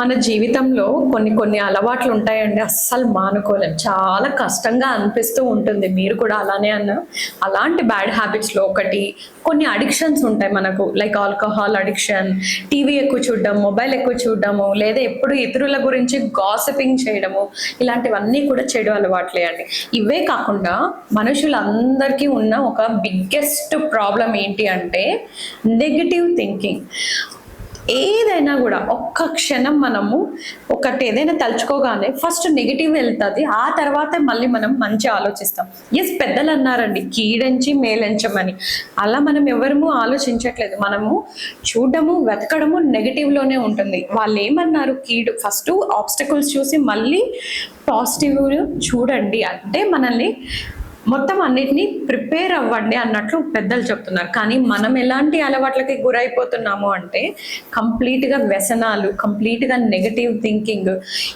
మన జీవితంలో కొన్ని కొన్ని అలవాట్లు ఉంటాయండి. అస్సలు మానుకోలేం. చాలా కష్టంగా అనిపిస్తూ ఉంటుంది. మీరు కూడా అలానే అన్న. అలాంటి బ్యాడ్ హ్యాబిట్స్లో ఒకటి కొన్ని అడిక్షన్స్ ఉంటాయి మనకు. లైక్ ఆల్కహాల్ అడిక్షన్ టీవీ ఎక్కువ చూడడం మొబైల్ ఎక్కువ చూడడము లేదా ఎప్పుడు ఇతరుల గురించి గాసిపింగ్ చేయడము ఇలాంటివన్నీ కూడా చెడు అలవాట్లే అండి. ఇవే కాకుండా మనుషులందరికీ ఉన్న ఒక బిగ్గెస్ట్ ప్రాబ్లం ఏంటి అంటే నెగిటివ్ థింకింగ్ ఏదైనా కూడా ఒక్క క్షణం మనము ఒకటి ఏదైనా తలుచుకోగానే ఫస్ట్ నెగిటివ్ వెళ్తుంది ఆ తర్వాత మళ్ళీ మనం మంచి ఆలోచిస్తాం. ఎస్ పెద్దలు అన్నారండి కీడంచి మేలంచమని. అలా మనం ఎవరము ఆలోచించట్లేదు. మనము చూడడము వెతకడము నెగిటివ్లోనే ఉంటుంది. వాళ్ళు ఏమన్నారు కీడు ఫస్ట్ ఆబ్స్టకల్స్ చూసి మళ్ళీ పాజిటివ్ చూడండి. అంటే మనల్ని మొత్తం అన్నిటినీ ప్రిపేర్ అవ్వండి అన్నట్లు పెద్దలు చెప్తున్నారు. కానీ మనం ఎలాంటి అలవాట్లకి గురైపోతున్నాము అంటే కంప్లీట్గా వ్యసనాలు కంప్లీట్గా నెగటివ్ థింకింగ్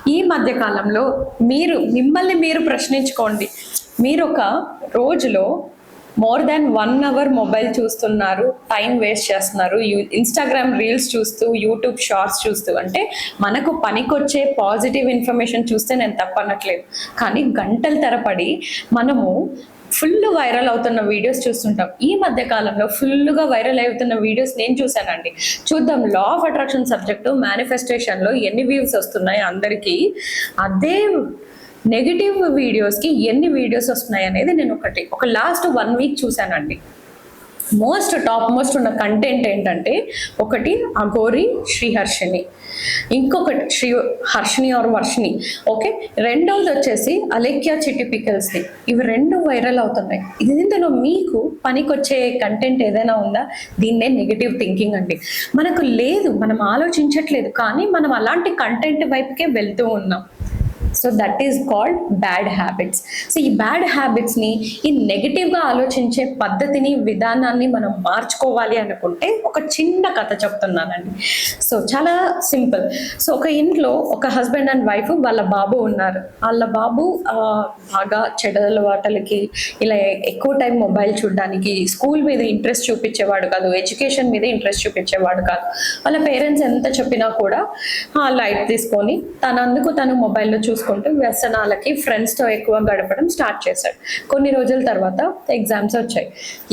ఈ మధ్య కాలంలో మీరు మిమ్మల్ని మీరు ప్రశ్నించుకోండి. మీరు ఒక రోజులో more than one hour mobile చూస్తున్నారు టైం వేస్ట్ చేస్తున్నారు. ఇన్స్టాగ్రామ్ రీల్స్ చూస్తూ యూట్యూబ్ షార్ట్స్ చూస్తూ అంటే మనకు పనికొచ్చే పాజిటివ్ ఇన్ఫర్మేషన్ చూస్తే నేను తప్పనట్లేదు. కానీ గంటల తరపడి మనము ఫుల్ వైరల్ అవుతున్న వీడియోస్ చూస్తుంటాం. ఈ మధ్య కాలంలో ఫుల్గా వైరల్ అవుతున్న వీడియోస్ నేను చూశానండి. చూద్దాం లా ఆఫ్ అట్రాక్షన్ సబ్జెక్టు మేనిఫెస్టేషన్లో ఎన్ని వ్యూస్ వస్తున్నాయి అందరికీ? అదే నెగిటివ్ వీడియోస్కి ఎన్ని వీడియోస్ వస్తున్నాయి అనేది నేను ఒకటి ఒక లాస్ట్ వన్ వీక్ చూశానండి. మోస్ట్ టాప్ మోస్ట్ ఉన్న కంటెంట్ ఏంటంటే ఒకటి అఘోరి శ్రీహర్షిని ఇంకొకటి శ్రీ హర్షిని ఆర్ వర్షిని ఓకే రెండవది వచ్చేసి అలేఖ్యా చిట్టి పికల్స్ది ఇవి రెండు వైరల్ అవుతున్నాయి. ఇది ఇందులో మీకు పనికొచ్చే కంటెంట్ ఏదైనా ఉందా? దీన్నే నెగిటివ్ థింకింగ్ అండి. మనకు లేదు మనం ఆలోచించట్లేదు కానీ మనం అలాంటి కంటెంట్ వైపుకే వెళ్తూ ఉన్నాం. So that is called bad habits so ఈ బ్యాడ్ హ్యాబిట్స్ని ఈ నెగిటివ్గా ఆలోచించే పద్ధతిని విధానాన్ని మనం మార్చుకోవాలి అనుకుంటే ఒక చిన్న కథ చెప్తున్నానండి. సో చాలా సింపుల్. సో ఒక ఇంట్లో ఒక హస్బెండ్ అండ్ వైఫ్ వాళ్ళ బాబు ఉన్నారు. వాళ్ళ బాబు బాగా చెడల వాటలకి ఇలా ఎక్కువ టైం మొబైల్ చూడడానికి స్కూల్ మీద ఇంట్రెస్ట్ చూపించేవాడు కాదు ఎడ్యుకేషన్ మీద ఇంట్రెస్ట్ చూపించేవాడు కాదు. వాళ్ళ పేరెంట్స్ ఎంత చెప్పినా కూడా లైట్ తీసుకొని తనందుకు తను మొబైల్లో చేసుకుంటూ వ్యసనాలకి ఫ్రెండ్స్తో ఎక్కువ గడపడం స్టార్ట్ చేశాడు. కొన్ని రోజుల తర్వాత ఎగ్జామ్స్ వచ్చాయి.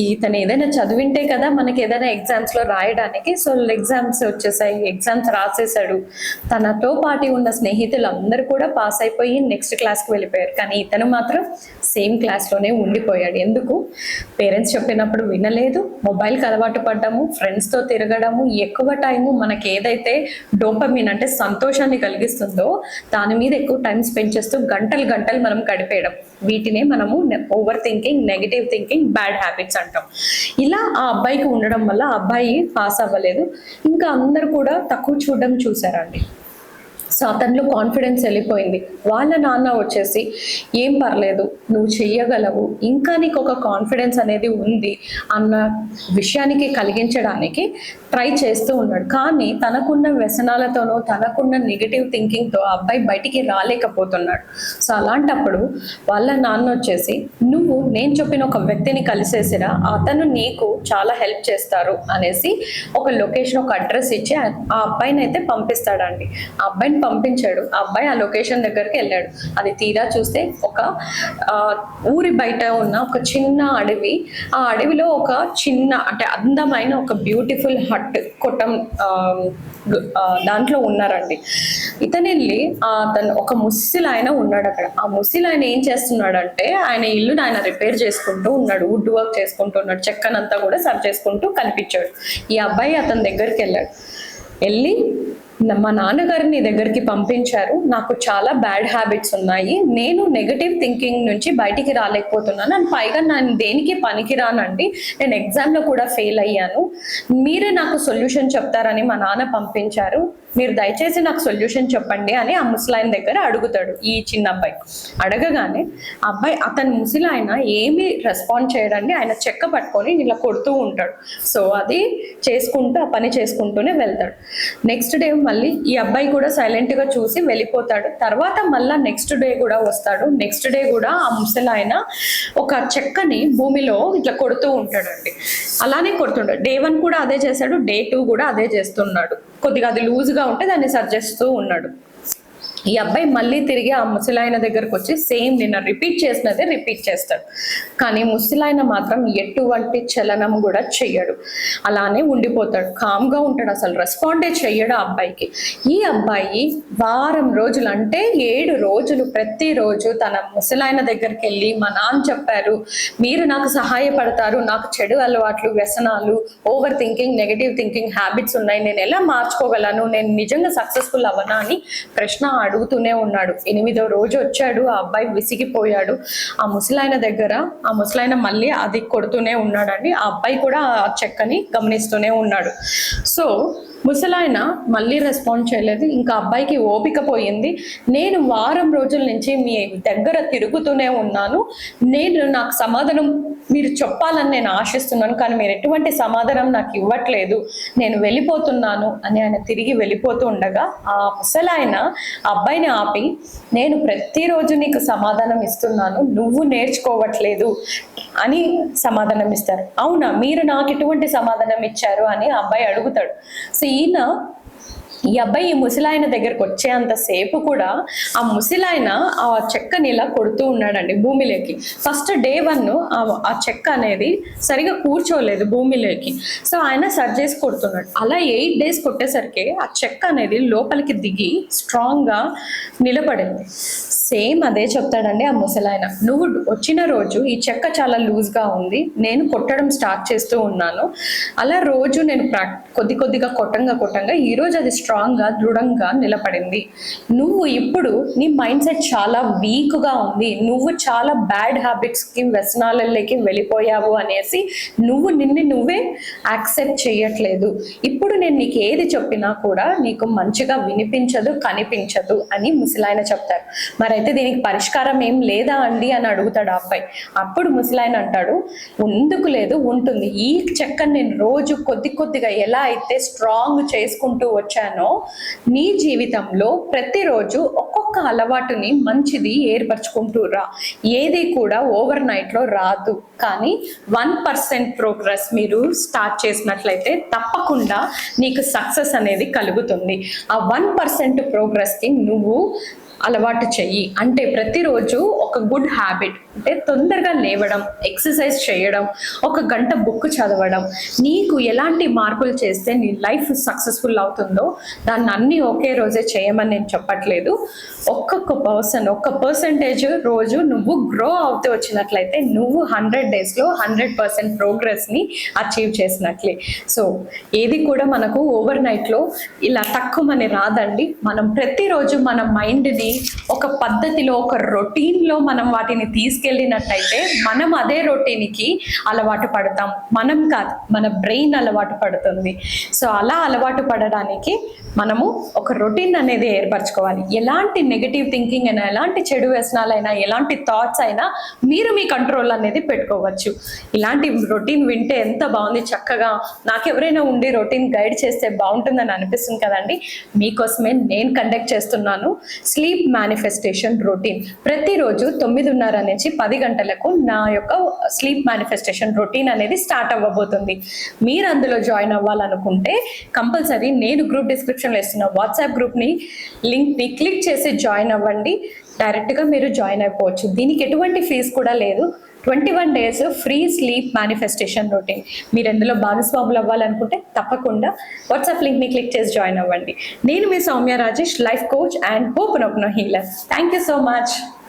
ఇతను ఏదైనా చదివింటే కదా మనకి ఏదైనా ఎగ్జామ్స్లో రాయడానికి సో ఎగ్జామ్స్ వచ్చేసాయి ఎగ్జామ్స్ రాసేసాడు తనతో పాటు ఉన్న స్నేహితులందరూ కూడా పాస్ అయిపోయి నెక్స్ట్ క్లాస్కి వెళ్ళిపోయారు. కానీ ఇతను మాత్రం సేమ్ క్లాస్లోనే ఉండిపోయాడు. ఎందుకు? పేరెంట్స్ చెప్పినప్పుడు వినలేదు. మొబైల్కి అలవాటు పడ్డము ఫ్రెండ్స్తో తిరగడము ఎక్కువ టైము మనకి ఏదైతే డోపమిన్ అంటే సంతోషాన్ని కలిగిస్తుందో దాని మీద ఎక్కువ టైం స్పెండ్ చేస్తూ గంటలు గంటలు మనం గడిపేయడం. వీటినే మనము overthinking negative thinking bad habits అంటాం. ఇలా ఆ అబ్బాయికి ఉండడం వల్ల ఆ అబ్బాయి పాస్ అవ్వలేదు. ఇంకా అందరు కూడా తక్కువ చూడడం చూసారండి. సో అతనిలో కాన్ఫిడెన్స్ వెళ్ళిపోయింది. వాళ్ళ నాన్న వచ్చేసి ఏం పర్లేదు నువ్వు చెయ్యగలవు. ఇంకా నీకు ఒక కాన్ఫిడెన్స్ అనేది ఉంది అన్న విషయానికి కలిగించడానికి ట్రై చేస్తూ ఉన్నాడు. కానీ తనకున్న వ్యసనాలతోనో తనకున్న నెగిటివ్ థింకింగ్తో అబ్బాయి బయటికి రాలేకపోతున్నాడు. సో అలాంటప్పుడు వాళ్ళ నాన్న వచ్చేసి నువ్వు నేను చెప్పిన ఒక వ్యక్తిని కలిసేసిరా అతను నీకు చాలా హెల్ప్ చేస్తారు అనేసి ఒక లొకేషన్ ఒక అడ్రస్ ఇచ్చి ఆ ఆ అబ్బాయిని అయితే పంపిస్తాడండి. ఆ అబ్బాయిని పంపించాడు. ఆ అబ్బాయి ఆ లొకేషన్ దగ్గరికి వెళ్ళాడు. అది తీరా చూస్తే ఒక ఊరి బయట ఉన్న ఒక చిన్న అడవి. ఆ అడవిలో ఒక చిన్న అంటే అందమైన ఒక బ్యూటిఫుల్ హట్ కొట్టం దాంట్లో ఉన్నారండి. ఇతను వెళ్ళి ఆ, అతను ఒక ముసిలాయన ఉన్నాడు అక్కడ. ఆ ముసిలాయన ఏం చేస్తున్నాడంటే ఆయన ఇల్లు ఆయన రిపేర్ చేసుకుంటూ ఉన్నాడు. వుడ్ వర్క్ చేసుకుంటూ ఉన్నాడు. చెక్కనంతా కూడా సరి చేసుకుంటూ కనిపించాడు. ఈ అబ్బాయి అతని దగ్గరికి వెళ్ళాడు. వెళ్ళి మా నాన్నగారు నీ దగ్గరికి పంపించారు. నాకు చాలా బ్యాడ్ హ్యాబిట్స్ ఉన్నాయి. నేను నెగటివ్ థింకింగ్ నుంచి బయటికి రాలేకపోతున్నాను. అండ్ పైగా నేను దేనికి పనికిరానండి? నేను ఎగ్జామ్లో కూడా ఫెయిల్ అయ్యాను. మీరే నాకు సొల్యూషన్ చెప్తారని మా నాన్న పంపించారు. మీరు దయచేసి నాకు సొల్యూషన్ చెప్పండి అని ఆ ముసలాయన దగ్గర అడుగుతాడు ఈ చిన్న అబ్బాయి. అడగగానే ఆ అబ్బాయి అతని ముసలాయన ఏమి రెస్పాండ్ చేయడండి ఆయన చెక్క పట్టుకొని ఇలా కొడుతూ ఉంటాడు. సో అది చేసుకుంటూ ఆ పని చేసుకుంటూనే వెళ్తాడు. నెక్స్ట్ డే మళ్ళీ ఈ అబ్బాయి కూడా సైలెంట్గా చూసి వెళ్ళిపోతాడు. తర్వాత మళ్ళా నెక్స్ట్ డే కూడా వస్తాడు. నెక్స్ట్ డే కూడా ఆ ముసలాయన ఒక చెక్కని భూమిలో ఇట్లా కొడుతూ ఉంటాడండి. అలానే కొడుతుంటాడు. డే వన్ కూడా అదే చేశాడు. డే టూ కూడా అదే చేస్తున్నాడు. కొద్దిగా అది లూజ్గా ఉంటే దాన్ని సజెస్ట్ ఉన్నాడు. ఈ అబ్బాయి మళ్ళీ తిరిగి ఆ ముసలాయన దగ్గరకు వచ్చి సేమ్ నిన్న రిపీట్ చేసినదే రిపీట్ చేస్తాడు. కానీ ముసలాయన మాత్రం ఎటువంటి చలనం కూడా చెయ్యడు. అలానే ఉండిపోతాడు. కామ్గా ఉంటాడు అసలు. రెస్పాండే చెయ్యడు ఆ అబ్బాయికి. ఈ అబ్బాయి వారం రోజులు అంటే ఏడు రోజులు ప్రతిరోజు తన ముసలాయన దగ్గరికి వెళ్ళి మా నాన్న చెప్పారు మీరు నాకు సహాయపడతారు నాకు చెడు అలవాట్లు వ్యసనాలు over thinking negative thinking habits ఉన్నాయి. నేను ఎలా మార్చుకోగలను? నేను నిజంగా సక్సెస్ఫుల్ అవ్వనా అని ప్రశ్న అడుగుతూనే ఉన్నాడు. ఎనిమిదో రోజు వచ్చాడు ఆ అబ్బాయి విసిగిపోయాడు. ఆ ముసలాయన దగ్గర ఆ ముసలాయన మళ్ళీ అది కొడుతూనే ఉన్నాడండి. ఆ అబ్బాయి కూడా ఆ చెక్కని గమనిస్తూనే ఉన్నాడు. సో ముసలాయన మళ్ళీ రెస్పాండ్ చేయలేదు. ఇంకా అబ్బాయికి ఓపిక పోయింది. నేను వారం రోజుల నుంచి మీ దగ్గర తిరుగుతూనే ఉన్నాను. నేను నాకు సమాధానం మీరు చెప్పాలని నేను ఆశిస్తున్నాను కానీ మీరు ఎటువంటి సమాధానం నాకు ఇవ్వట్లేదు. నేను వెళ్ళిపోతున్నాను అని ఆయన తిరిగి వెళ్ళిపోతూ ఉండగా ఆ ముసలాయన అబ్బాయిని ఆపి నేను ప్రతిరోజు నీకు సమాధానం ఇస్తున్నాను నువ్వు నేర్చుకోవట్లేదు అని సమాధానం ఇస్తారు. అవునా? మీరు నాకు ఎటువంటి సమాధానం ఇచ్చారు? అని ఆ అబ్బాయి అడుగుతాడు. సో ఈయన ఈ అబ్బాయి ఈ ముసలాయన దగ్గరకు వచ్చేంత సేపు కూడా ఆ ముసిలాయన ఆ చెక్కని ఇలా కొడుతూ ఉన్నాడండి భూమిలోకి. ఫస్ట్ డే వన్ ఆ చెక్క అనేది సరిగా కూర్చోలేదు భూమిలోకి. సో ఆయన సర్జ్ చేసి కొడుతున్నాడు. అలా ఎయిట్ డేస్ కొట్టేసరికి ఆ చెక్క అనేది లోపలికి దిగి స్ట్రాంగ్గా నిలబడింది. సేమ్ అదే చెప్తాడండి ఆ ముసలాయన. నువ్వు వచ్చిన రోజు ఈ చెక్క చాలా లూజ్గా ఉంది. నేను కొట్టడం స్టార్ట్ చేస్తూ ఉన్నాను. అలా రోజు నేను ప్రా కొద్ది కొద్దిగా కొట్టంగా కొట్టంగా ఈ రోజు అది స్ట్రాంగ్గా దృఢంగా నిలబడింది. నువ్వు ఇప్పుడు నీ మైండ్ సెట్ చాలా వీక్గా ఉంది. నువ్వు చాలా బ్యాడ్ హ్యాబిట్స్కి వ్యసనాలలోకి వెళ్ళిపోయావు అనేసి నువ్వు నిన్ను నువ్వే యాక్సెప్ట్ చేయట్లేదు. ఇప్పుడు నేను నీకు ఏది చెప్పినా కూడా నీకు మంచిగా వినిపించదు కనిపించదు అని ముసలాయన చెప్తారు. అయితే దీనికి పరిష్కారం ఏం లేదా అండి అని అడుగుతాడు ఆ అబ్బాయి. అప్పుడు ముసలాయన అంటాడు ఎందుకు లేదు ఉంటుంది. ఈ చెక్కను నేను రోజు కొద్ది కొద్దిగా ఎలా అయితే స్ట్రాంగ్ చేసుకుంటూ వచ్చానో నీ జీవితంలో ప్రతిరోజు ఒక్కొక్క అలవాటుని మంచిది ఏర్పరచుకుంటూ రా. ఏది కూడా ఓవర్ నైట్లో రాదు. కానీ వన్ పర్సెంట్ ప్రోగ్రెస్ మీరు స్టార్ట్ చేసినట్లయితే తప్పకుండా నీకు సక్సెస్ అనేది కలుగుతుంది. ఆ వన్ పర్సెంట్ ప్రోగ్రెస్కి నువ్వు అలవాటు చెయ్యి. అంటే ప్రతిరోజు ఒక గుడ్ హ్యాబిట్ అంటే తొందరగా లేవడం ఎక్సర్సైజ్ చేయడం ఒక గంట బుక్ చదవడం నీకు ఎలాంటి మార్పులు చేస్తే నీ లైఫ్ సక్సెస్ఫుల్ అవుతుందో దాన్ని అన్ని ఒకే రోజే చేయమని నేను చెప్పట్లేదు. ఒక్కొక్క పర్సన్ ఒక్క పర్సంటేజ్ రోజు నువ్వు గ్రో అవుతూ వచ్చినట్లయితే నువ్వు హండ్రెడ్ డేస్లో హండ్రెడ్ పర్సెంట్ ప్రోగ్రెస్ని అచీవ్ చేసినట్లే. సో ఏది కూడా మనకు ఓవర్ నైట్లో ఇలా తక్కువని రాదండి. మనం ప్రతిరోజు మన మైండ్ని ఒక పద్ధతిలో ఒక రొటీన్లో మనం వాటిని తీసుకెళ్ళినట్టయితే మనం అదే రొటీన్కి అలవాటు పడతాం. మనం కాదు మన బ్రెయిన్ అలవాటు పడుతుంది. సో అలా అలవాటు పడడానికి మనము ఒక రొటీన్ అనేది ఏర్పరచుకోవాలి. ఎలాంటి నెగటివ్ థింకింగ్ అయినా ఎలాంటి చెడు వ్యసనాలైనా ఎలాంటి థాట్స్ అయినా మీరు మీ కంట్రోల్ అనేది పెట్టుకోవచ్చు. ఇలాంటి రొటీన్ వింటే ఎంత బాగుంది చక్కగా నాకు ఎవరైనా ఉండి రొటీన్ గైడ్ చేస్తే బాగుంటుందని అనిపిస్తుంది కదండి. మీకోసమే నేను కండక్ట్ చేస్తున్నాను. స్లీప్ మేనిఫెస్టేషన్ రొటీన్ ప్రతిరోజు తొమ్మిదిన్నర నుంచి పది గంటలకు నా యొక్క స్లీప్ మేనిఫెస్టేషన్ రొటీన్ అనేది స్టార్ట్ అవ్వబోతుంది. మీరు అందులో జాయిన్ అవ్వాలనుకుంటే కంపల్సరీ నేను గ్రూప్ డిస్క్రిప్షన్లో ఇస్తున్న వాట్సాప్ గ్రూప్ని లింక్ని క్లిక్ చేసి జాయిన్ అవ్వండి. డైరెక్ట్గా మీరు జాయిన్ అయిపోవచ్చు. దీనికి ఎటువంటి ఫీజు కూడా లేదు. Twenty one days free sleep manifestation routine మీరు ఎందులో భాగస్వాములు అవ్వాలనుకుంటే తప్పకుండా వాట్సాప్ లింక్ని క్లిక్ చేసి జాయిన్ అవ్వండి. నేను మీ Soumya Rajesh life coach and hope నొప్నో healer thank you so much